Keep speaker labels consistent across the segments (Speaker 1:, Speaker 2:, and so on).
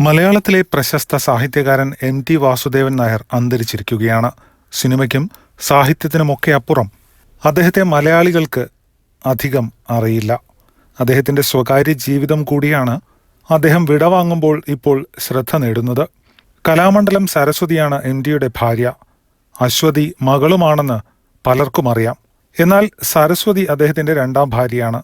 Speaker 1: മലയാളത്തിലെ പ്രശസ്ത സാഹിത്യകാരൻ എം ടി വാസുദേവൻ നായർ അന്തരിച്ചിരിക്കുകയാണ്. സിനിമയ്ക്കും സാഹിത്യത്തിനുമൊക്കെ അപ്പുറം. അദ്ദേഹത്തെ മലയാളികൾക്ക് അധികം അറിയില്ല. അദ്ദേഹത്തിന്റെ സ്വകാര്യ ജീവിതം കൂടിയാണ് അദ്ദേഹം വിടവാങ്ങുമ്പോൾ ഇപ്പോൾ ശ്രദ്ധ നേടുന്നത്. കലാമണ്ഡലം സരസ്വതിയാണ് എം ടിയുടെ ഭാര്യ. അശ്വതി മകളുമാണെന്ന് പലർക്കും അറിയാം. എന്നാൽ സരസ്വതി അദ്ദേഹത്തിന്റെ രണ്ടാം ഭാര്യയാണ്.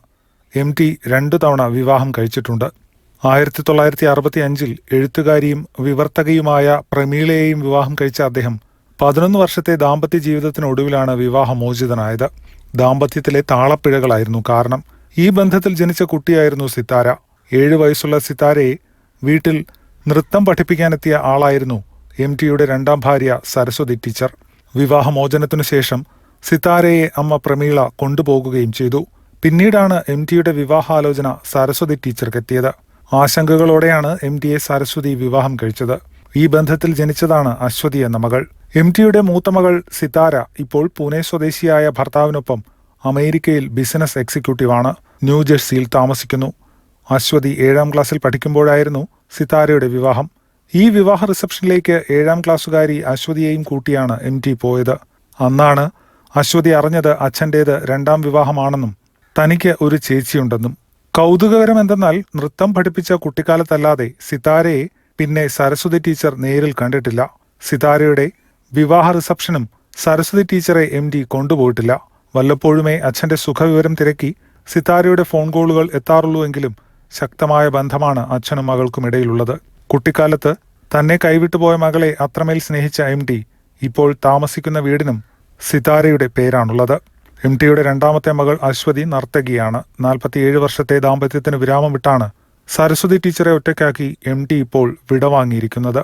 Speaker 1: എം ടി രണ്ടു തവണ വിവാഹം കഴിച്ചിട്ടുണ്ട്. ആയിരത്തി തൊള്ളായിരത്തി അറുപത്തി അഞ്ചിൽ എഴുത്തുകാരിയും വിവർത്തകയുമായ പ്രമീളയെയും വിവാഹം കഴിച്ച അദ്ദേഹം പതിനൊന്ന് വർഷത്തെ ദാമ്പത്യ ജീവിതത്തിനൊടുവിലാണ് വിവാഹമോചിതനായത്. ദാമ്പത്യത്തിലെ താളപ്പിഴകളായിരുന്നു കാരണം. ഈ ബന്ധത്തിൽ ജനിച്ച കുട്ടിയായിരുന്നു സിത്താര. ഏഴു വയസ്സുള്ള സിത്താരയെ വീട്ടിൽ നൃത്തം പഠിപ്പിക്കാനെത്തിയ ആളായിരുന്നു എം ടിയുടെ രണ്ടാം ഭാര്യ സരസ്വതി ടീച്ചർ. വിവാഹമോചനത്തിനു ശേഷം സിത്താരയെ അമ്മ പ്രമീള കൊണ്ടുപോകുകയും ചെയ്തു. പിന്നീടാണ് എം ടിയുടെ വിവാഹാലോചന സരസ്വതി ടീച്ചർക്കെത്തിയത് ആശങ്കകളോടെയാണ് എം ടിയെ സരസ്വതി വിവാഹം കഴിച്ചത്. ഈ ബന്ധത്തിൽ ജനിച്ചതാണ് അശ്വതി എന്ന മകൾ. എം ടിയുടെ മൂത്ത മകൾ സിതാര ഇപ്പോൾ പൂനെ സ്വദേശിയായ ഭർത്താവിനൊപ്പം അമേരിക്കയിൽ ബിസിനസ് എക്സിക്യൂട്ടീവാണ് ന്യൂജേഴ്സിയിൽ താമസിക്കുന്നു. അശ്വതി ഏഴാം ക്ലാസ്സിൽ പഠിക്കുമ്പോഴായിരുന്നു സിതാരയുടെ വിവാഹം. ഈ വിവാഹ റിസപ്ഷനിലേക്ക് ഏഴാം ക്ലാസ്സുകാരി അശ്വതിയെയും കൂട്ടിയാണ് എം ടി പോയത്. അന്നാണ് അശ്വതി അറിഞ്ഞത് അച്ഛന്റേത് രണ്ടാം വിവാഹമാണെന്നും തനിക്ക് ഒരു ചേച്ചിയുണ്ടെന്നും കൗതുകകരം എന്തെന്നാൽ നൃത്തം പഠിപ്പിച്ച കുട്ടിക്കാലത്തല്ലാതെ സിതാരയെ പിന്നെ സരസ്വതി ടീച്ചർ നേരിൽ കണ്ടിട്ടില്ല. സിതാരയുടെ വിവാഹ റിസപ്ഷനും സരസ്വതി ടീച്ചറെ എം ഡി കൊണ്ടുപോയിട്ടില്ല. വല്ലപ്പോഴുമേ അച്ഛന്റെ സുഖവിവരം തിരക്കി സിതാരയുടെ ഫോൺ കോളുകൾ എത്താറുള്ളൂ എങ്കിലും ശക്തമായ ബന്ധമാണ് അച്ഛനും മകൾക്കും ഇടയിലുള്ളത്. കുട്ടിക്കാലത്ത് തന്നെ കൈവിട്ടുപോയ മകളെ അത്രമേൽ സ്നേഹിച്ച എം ഡി ഇപ്പോൾ താമസിക്കുന്ന വീടിനും സിതാരയുടെ പേരാണുള്ളത്. എം ടിയുടെ രണ്ടാമത്തെ മകൾ അശ്വതി നർത്തകിയാണ്. നാൽപ്പത്തിയേഴ് വർഷത്തെ ദാമ്പത്യത്തിന് വിരാമം വിട്ടാണ് സരസ്വതി ടീച്ചറെ ഒറ്റയ്ക്കാക്കി എം ടി ഇപ്പോൾ വിടവാങ്ങിയിരിക്കുന്നത്.